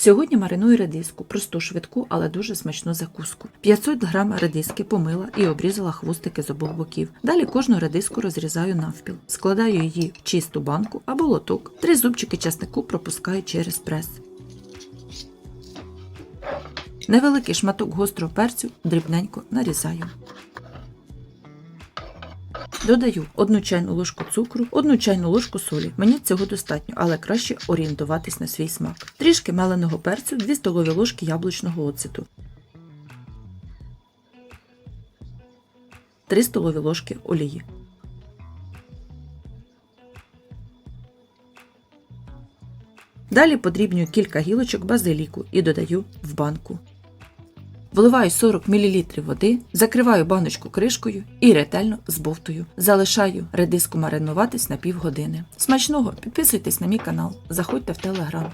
Сьогодні мариную редиску, просту, швидку, але дуже смачну закуску. 500 г редиски помила і обрізала хвостики з обох боків. Далі кожну редиску розрізаю навпіл. Складаю її в чисту банку або лоток. Три зубчики часнику пропускаю через прес. Невеликий шматок гострого перцю дрібненько нарізаю. Додаю одну чайну ложку цукру, одну чайну ложку солі. Мені цього достатньо, але краще орієнтуватись на свій смак. Трішки меленого перцю, 2 столові ложки яблучного оцету. 3 столові ложки олії. Далі подрібнюю кілька гілочок базиліку і додаю в банку. Вливаю 40 мл води, закриваю баночку кришкою і ретельно збовтую. Залишаю редиску маринуватись на півгодини. Смачного! Підписуйтесь на мій канал, заходьте в телеграм.